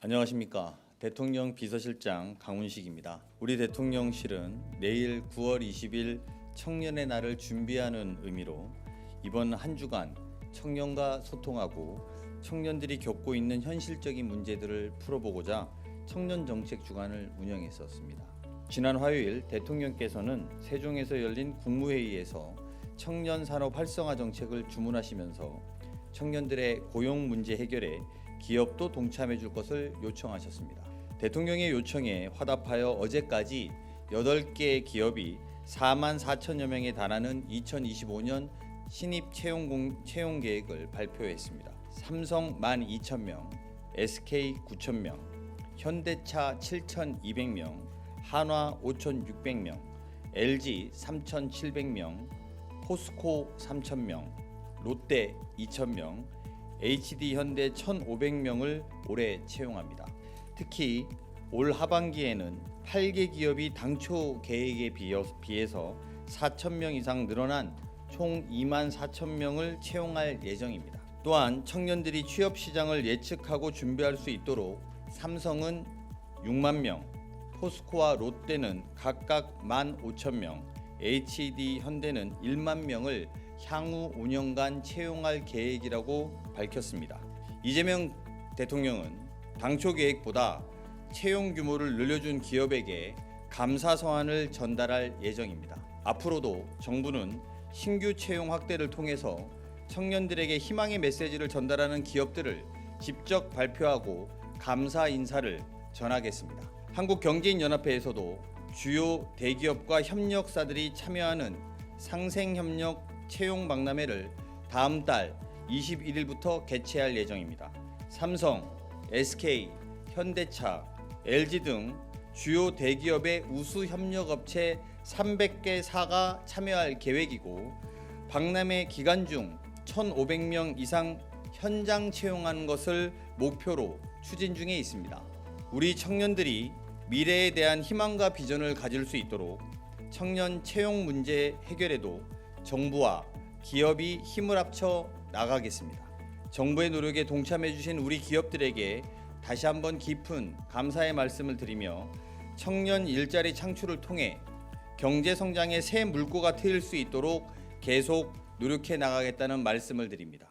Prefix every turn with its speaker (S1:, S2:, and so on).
S1: 안녕하십니까. 대통령 비서실장 강훈식입니다. 우리 대통령실은 내일 9월 20일 청년의 날을 준비하는 의미로 이번 한 주간 청년과 소통하고 청년들이 겪고 있는 현실적인 문제들을 풀어보고자 청년 정책 주간을 운영했었습니다. 지난 화요일 대통령께서는 세종에서 열린 국무회의에서 청년 산업 활성화 정책을 주문하시면서 청년들의 고용 문제 해결에 기업도 동참해 줄 것을 요청하셨습니다. 대통령의 요청에 화답하여 어제까지 8개 기업이 4만 4천여 명에 달하는 2025년 신입 채용, 공, 채용 계획을 발표했습니다. 삼성 12,000명, SK 9,000명, 현대차 7,200명, 한화 5,600명, LG 3,700명, 포스코 3,000명, 롯데 2,000명, HD 현대 1,500명을 올해 채용합니다. 특히 올 하반기에는 8개 기업이 당초 계획에 비해서 4,000명 이상 늘어난 총 2만 4,000명을 채용할 예정입니다. 또한 청년들이 취업 시장을 예측하고 준비할 수 있도록 삼성은 6만 명, 포스코와 롯데는 각각 1만 5천 명, HD 현대는 1만 명을 향후 5년간 채용할 계획이라고 밝혔습니다. 이재명 대통령은 당초 계획보다 채용 규모를 늘려준 기업에게 감사 서한을 전달할 예정입니다. 앞으로도 정부는 신규 채용 확대를 통해서 청년들에게 희망의 메시지를 전달하는 기업들을 직접 발표하고 감사 인사를 전하겠습니다. 한국경제인연합회에서도 주요 대기업과 협력사들이 참여하는 상생협력 채용 박람회를 다음 달 21일부터 개최할 예정입니다. 삼성, SK, 현대차, LG 등 주요 대기업의 우수 협력업체 300개 사가 참여할 계획이고 박람회 기간 중 1,500명 이상 현장 채용하는 것을 목표로 추진 중에 있습니다. 우리 청년들이 미래에 대한 희망과 비전을 가질 수 있도록 청년 채용 문제 해결에도 정부와 기업이 힘을 합쳐 나가겠습니다. 정부의 노력에 동참해 주신 우리 기업들에게 다시 한번 깊은 감사의 말씀을 드리며 청년 일자리 창출을 통해 경제 성장의 새 물꼬가 트일 수 있도록 계속 노력해 나가겠다는 말씀을 드립니다.